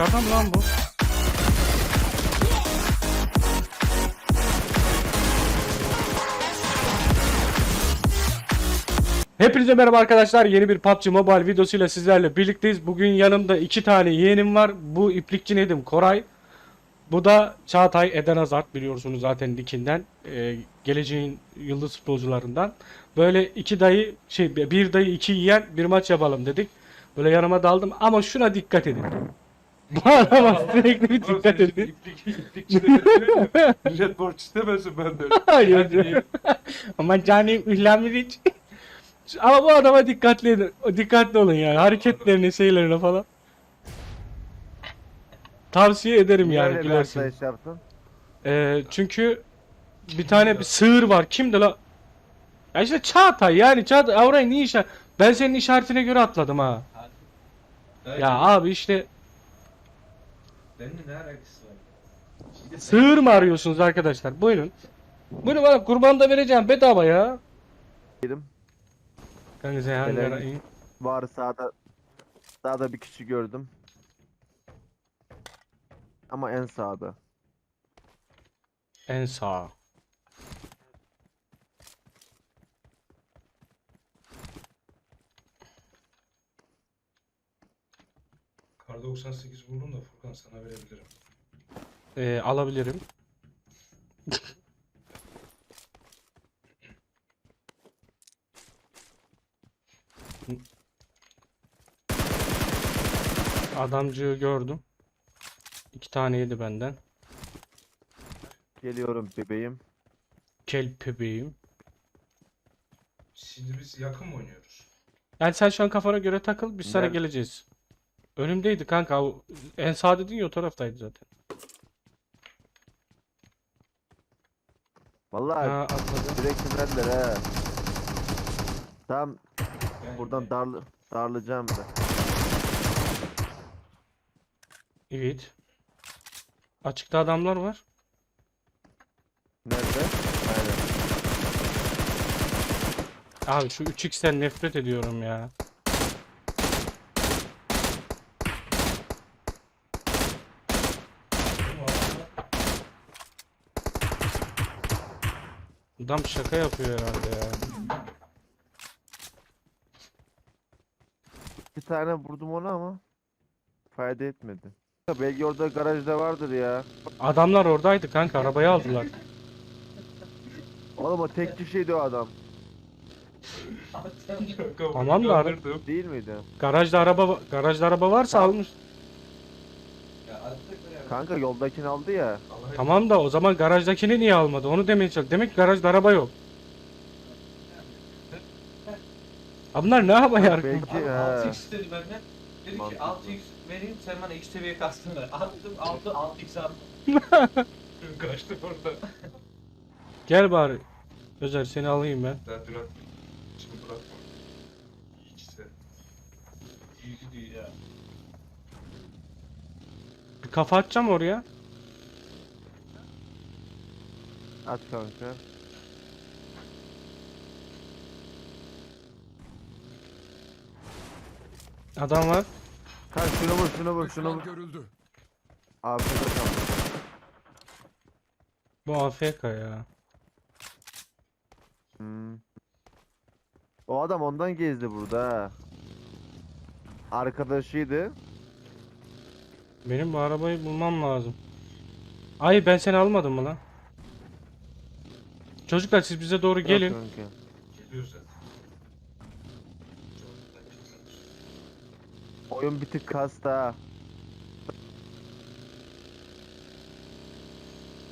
Dışarıda lan bu? Hepinize merhaba arkadaşlar. Yeni bir PUBG Mobile videosuyla sizlerle birlikteyiz. Bugün yanımda iki tane yeğenim var. Bu iplikçi Nedim Koray. Bu da Çağatay Eden Hazard biliyorsunuz zaten likinden. Ee, geleceğin yıldız futbolcularından. Böyle iki dayı şey bir dayı iki yiyen bir maç yapalım dedik. Böyle yanıma daldım ama şuna dikkat edin. Bu adama sürekli bir dikkat edin. İplik, iplikçi de Millet borç istemesin benden. Hayır. Ama canım İhlamiriç. Ama bu adama dikkatli edin. Dikkatli olun yani. Hareketlerine, şeylerine falan. Tavsiye ederim yani öyle bir gülersin. atlayış yaptın? Ee, çünkü bir tane bir sığır var. Kimdi la? Ya işte Çağatay yani Çağatay ya oraya niye işaret? Ben senin işaretine göre atladım ha. Ya abi işte Benimle ne alakası var? Şimdi sığır mı arıyorsunuz arkadaşlar? Buyurun. Bunu bana kurban da vereceğim bedava ya. Yedim. Kanka sen hangi Helal. ara iyi? Var sağda. Sağda bir kişi gördüm. Ama en sağda. En sağ. Kar 98 buldum da Furkan sana verebilirim. Ee, alabilirim. Adamcığı gördüm. İki tane yedi benden. Geliyorum bebeğim. Kel bebeğim. Şimdi biz yakın mı oynuyoruz? Yani sen şu an kafana göre takıl biz sana geleceğiz. Önümdeydi kanka. En sağ dedin ya o taraftaydı zaten. Vallahi Ha atladı. direkt sinirler he. Tam Yani buradan darlı darlayacağım da. Evet. Açıkta adamlar var. Nerede? Aynen. Abi şu 3x'ten nefret ediyorum ya. Adam şaka yapıyor herhalde ya. Bir tane vurdum ona ama fayda etmedi. Belki orada garajda vardır ya. Adamlar oradaydı kanka arabayı aldılar. Oğlum o tek kişiydi o adam. Tamam da ara-. Değil miydi? Garajda araba garajda araba varsa almış. Kanka yoldakini aldı ya. Tamam da o zaman garajdakini niye almadı? Onu demeye çalışıyorum. Demek ki garajda araba yok. Ha bunlar ne yapıyor? Belki Abi he. 6x istedi benden. Dedi ki Mantıklı. 6x vereyim sen bana x seviye kastın ver. Attım 6 6x aldım. kaçtı orada. Gel bari. Özer seni alayım ben. Daha dün attım. Şimdi bırakma. İyi ki sen. İyi gidiyor ya. Bir kafa atacağım oraya. At kanka. Adam var. Kanka şunu vur şunu vur şunu vur. görüldü. Afiyet olsun. Bu AFK ya. Hmm. O adam ondan gezdi burada ha. Arkadaşıydı. Benim bu arabayı bulmam lazım. Ay ben seni almadım mı lan? Çocuklar siz bize doğru gelin. Oyun bir tık kastı ha.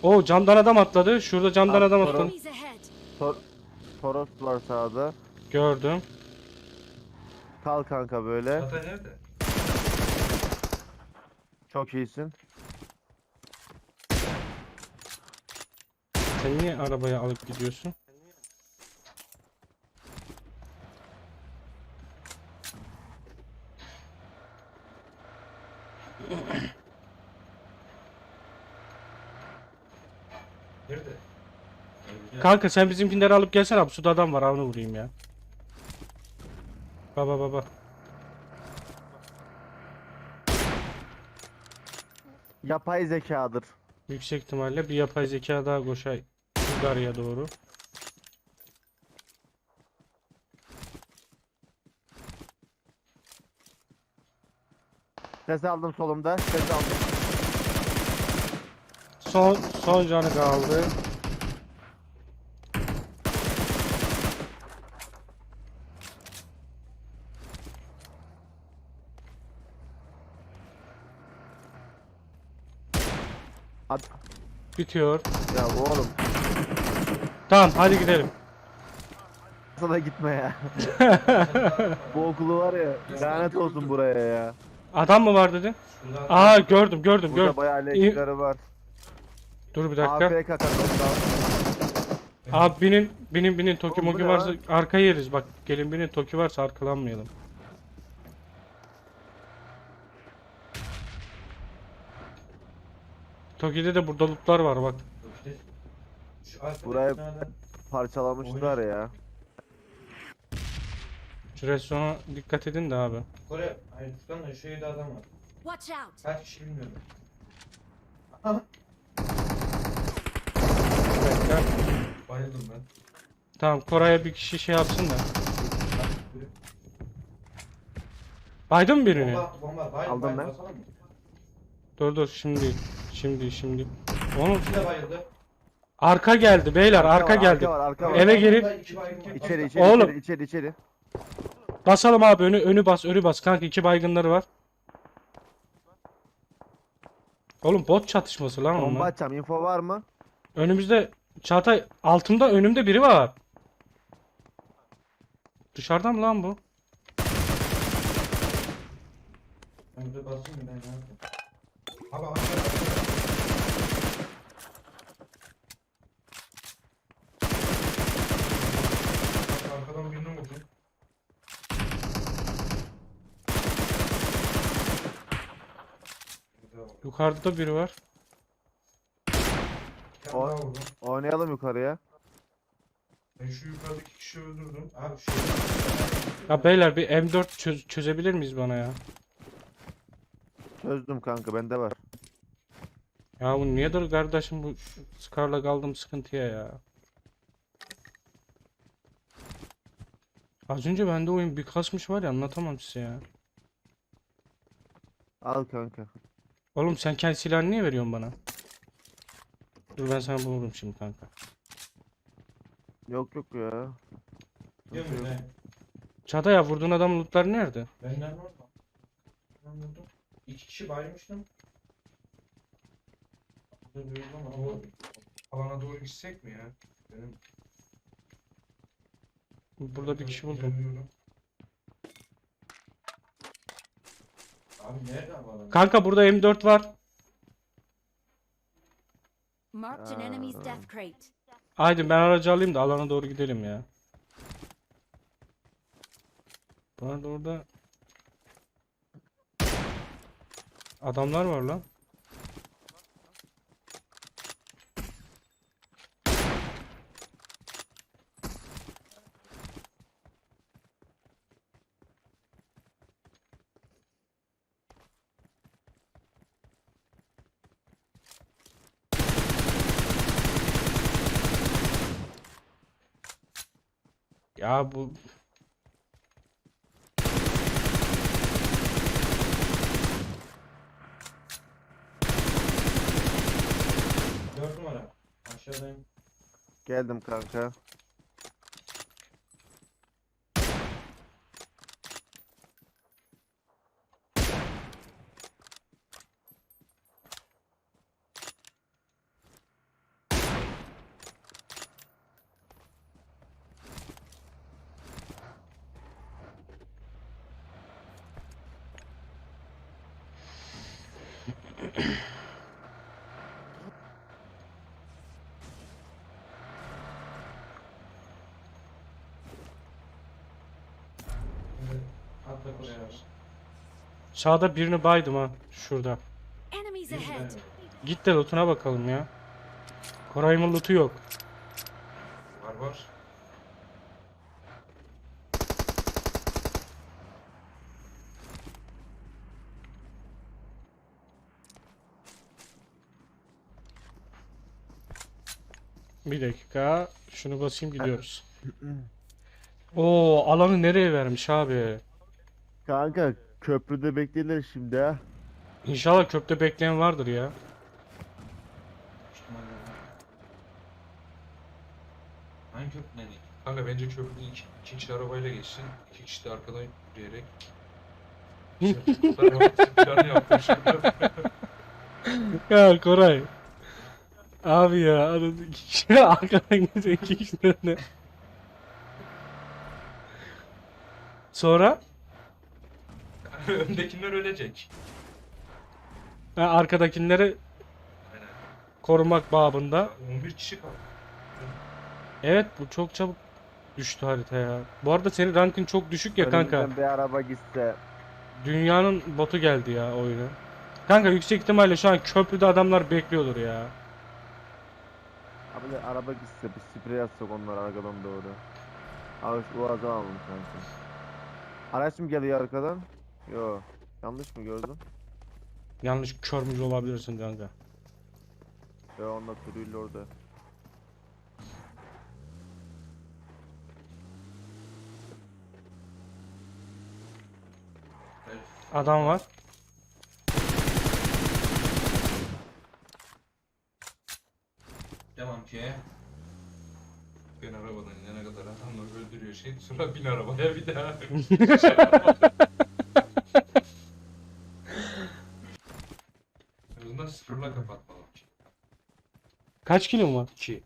O camdan adam atladı. Şurada camdan Abi, adam sonra- atladı. Tor Toros var sağda. Gördüm. Kal kanka böyle. Çağatay nerede? Çok iyisin. Sen niye arabayı alıp gidiyorsun? Nerede? Kanka sen bizimkileri alıp gelsene abi. Suda adam var. Avını vurayım ya. Baba baba. Yapay zekadır. Yüksek ihtimalle bir yapay zeka daha koşay yukarıya doğru. Ses aldım solumda. Ses aldım. Son son canı kaldı. At. Bitiyor. Ya oğlum. Tamam hadi gidelim. Sana gitme ya. Bu okulu var ya. Lanet olsun buraya ya. Adam mı var dedin? Aa gördüm gördüm Burada gördüm. bayağı lekçileri var. Dur bir dakika. AFK katında. Abi binin binin binin Toki Oğlum, bu moki ne varsa arka yeriz bak. Gelin binin Toki varsa arkalanmayalım. Toki'de de burada lootlar var bak. şu binada- Parçalamışlar ya. Şu restorana dikkat edin de abi. Kore, hayır Furkan'la şeyde adam var. Watch out! Kaç kişi bilmiyorum. Bir dakika. Bayıldım ben. Tamam Koray'a bir kişi şey yapsın da. Baydın mı birini? Bomba, bomba. Bayıldı, Aldım bayıldı. ben. Dur dur şimdi. Şimdi şimdi. Onun İki de bayıldı. arka geldi beyler arka, var, geldi. Arka var, arka var. Eve iki baygın var. İçeri içeri Oğlum. içeri içeri içeri. Basalım abi önü önü bas önü bas kanka iki baygınları var. Oğlum bot çatışması lan Bomba onlar. atacağım. Info var mı? Önümüzde Çağatay altımda önümde biri var. Dışarıdan mı lan bu? De basayım ben ne yapayım? Abi aşağı. Arkadan birini vurdum. Yukarıda da biri var. Bir tane O- daha vurdum. Oynayalım yukarıya. Ben şu yukarıdaki kişiyi öldürdüm. Abi şu Ya beyler bir M4 çöz- çözebilir miyiz bana ya? Çözdüm kanka bende var. Ya bu niyedir kardeşim bu Scar'la kaldım sıkıntıya ya. Az önce bende oyun bir kasmış var ya anlatamam size ya. Al kanka. Oğlum sen kendi silahını niye veriyorsun bana? Dur ben sana bulurum şimdi kanka. Yok yok ya. Değil mi? Ne? Çağatay ya vurduğun adamın lootları nerede? Benden var mı? Ben vurdum. İki kişi baymıştım. Burada duydum ama o alana doğru gitsek mi ya? Benim Burada bir kişi buldum. Abi nerede abi adam? Kanka burada M4 var. Marked an enemy's death crate. Haydi ben aracı alayım da alana doğru gidelim ya. Bu arada orada adamlar var lan. Ya bu Dört numara. Aşağıdayım. Geldim kanka. Atla buraya sağda birini baydım ha şurada. Enemies ahead! Git de lootuna bakalım ya. Koray'ımın lootu yok. Var var. Bir dakika. Şunu basayım gidiyoruz. Oo alanı nereye vermiş abi? Kanka köprüde beklenir şimdi ha. İnşallah köprüde bekleyen vardır ya. Hangi köprüden iyi? Kanka bence köprüde iki, iki kişi arabayla geçsin. iki kişi de arkadan yürüyerek. Plan yaptım. Ya Koray. Abi ya adam iki kişi arkadan gidiyor iki kişi de. Sonra Öndekiler ölecek. ha, arkadakileri Aynen. korumak babında. 11 kişi kaldı. Evet bu çok çabuk düştü harita ya. Bu arada senin rankın çok düşük ya kanka. Önümüzden bir araba gitse. Dünyanın botu geldi ya oyuna. Kanka yüksek ihtimalle şu an köprüde adamlar bekliyordur ya. Abi de araba gitse bir sprey atsak onlar arkadan doğru. Abi şu boğazı alalım kanka. Araç mı geliyor arkadan? Yo. Yanlış mı gördüm? Yanlış körmüş olabilirsin kanka. Yo onlar turuyla orada. Adam var. Şey. Sonra bin arabaya bir daha. En azından sıfırla kapatmalı. Kaç kilon var? 2.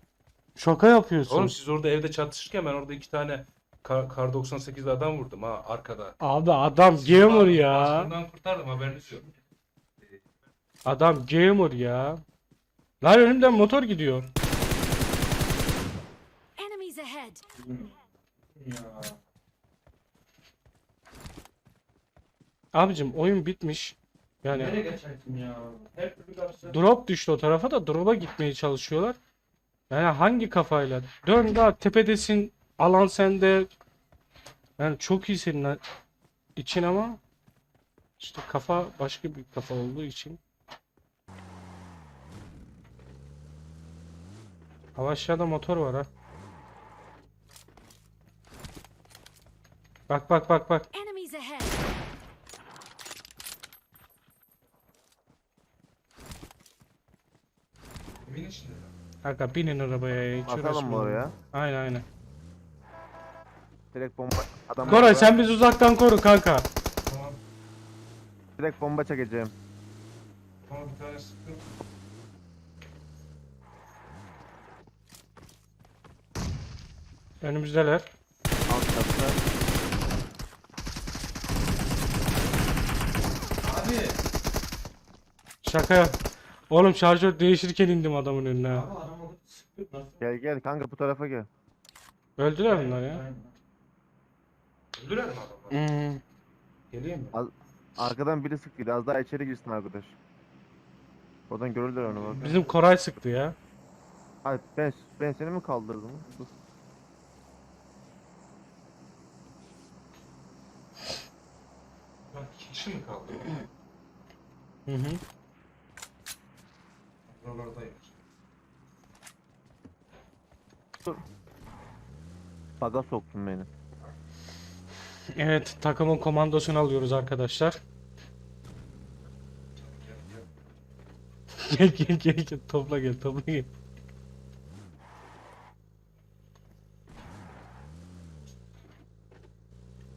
Şaka yapıyorsun. Oğlum siz orada evde çatışırken ben orada iki tane kar, kar 98'de adam vurdum ha arkada. Abi adam gamer ya. Aslından kurtardım haberiniz yok. Adam gamer ya. Lan önümden motor gidiyor. Enemies ahead. Ya. Abicim oyun bitmiş. Yani Nereye geçersin ya? Her türlü karşı. drop düştü o tarafa da drop'a gitmeye çalışıyorlar. Yani hangi kafayla? Dön daha tepedesin. Alan sende. Yani çok iyi senin ha- için ama işte kafa başka bir kafa olduğu için. Hava aşağıda motor var ha. Bak bak bak bak. Enemies ahead. Evin içinde. Kanka binin arabaya hiç Atalım mı uğraşmayın. oraya? Aynen aynen. Direkt bomba adam Koray sen biz uzaktan koru kanka. Tamam. Direkt bomba çekeceğim. Tamam bir tane sıktım. Önümüzdeler. Alt katta. Abi. Şaka yap. Oğlum şarjör değişirken indim adamın önüne. ha. Abi sıkıyor. Gel gel kanka bu tarafa gel. Öldüler bunlar ya. Aynen. Öldüler mi adamlar? Hmm. Geleyim mi? Arkadan biri sıktı. Az daha içeri girsin arkadaş. Oradan görürler onu bak. Bizim Koray sıktı ya. Hayır ben, ben seni mi kaldırdım? Dur. Lan iki kişi mi kaldı? Hı hı. Buralardayım. Baga soktun beni. Evet takımın komandosunu alıyoruz arkadaşlar. Gel, gel. Gel gel gel gel topla gel topla gel.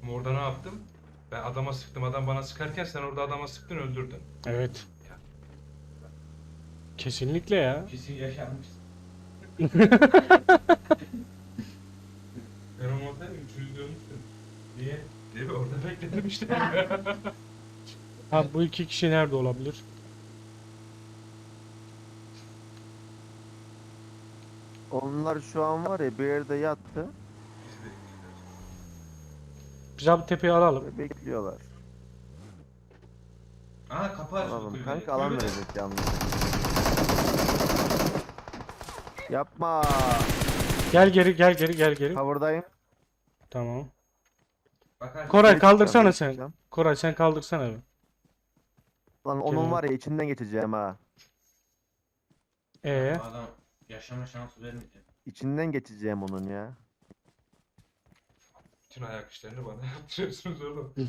Ama Orada ne yaptım? Ben adama sıktım. Adam bana sıkarken sen orada adama sıktın öldürdün. Evet. Kesinlikle ya. Kesin yaşanmış. Ben onu orada üçünüz dönmüştüm. Niye? Değil mi? Orada bekledim işte. Ha bu iki kişi nerede olabilir? Onlar şu an var ya bir yerde yattı Biz de Biz abi tepeyi alalım. ve bekliyorlar. Aha kapı açıldı Alalım kanka alan verecek yalnız. Yapma. Gel geri gel geri gel geri. Cover'dayım. Tamam. Koray kaldırsana sen. Koray sen kaldırsana bir. Lan onun Geliyorum. var ya içinden geçeceğim ha. Ee, Adam yaşama şansı vermeyecek. içinden geçeceğim onun ya. Bütün ayak işlerini bana yaptırıyorsunuz oğlum.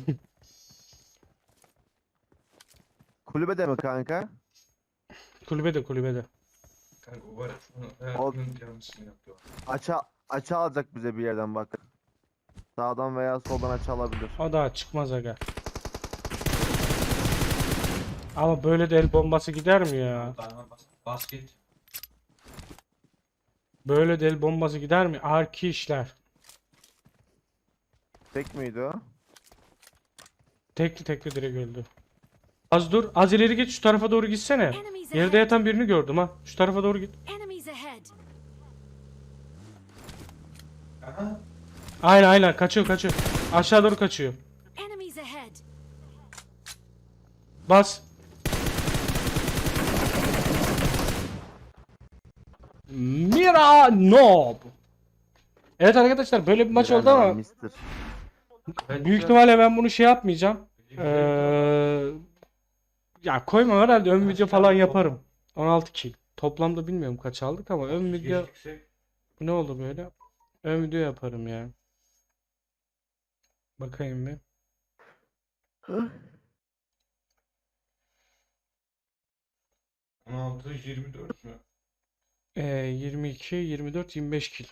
Kulübede mi kanka? Kulübede kulübede. Kanka var hayatının yanlışını yaptı. Aça açı alacak bize bir yerden bak. Sağdan veya soldan açı alabilir. O daha çıkmaz aga. Ama böyle de el bombası gider mi ya? Basket. Böyle de el bombası gider mi? Arki işler. Tek miydi o? Tekli tekli direkt öldü. Az dur. Az ileri git. Şu tarafa doğru gitsene. Yerde yatan birini gördüm ha. Şu tarafa doğru git. Aha. Aynen aynen. Kaçıyor kaçıyor. Aşağı doğru kaçıyor. Bas. Mira Nob. Evet arkadaşlar böyle bir maç oldu ama Mister. Büyük ihtimalle ben bunu şey yapmayacağım. Ee, ya koymam herhalde ön video falan yaparım. 16 kill. Toplamda bilmiyorum kaç aldık ama ön video ne oldu böyle? Ön video yaparım ya. Bakayım bir. Hı? 16 24 mü? Ee, 22, 24, 25 kill.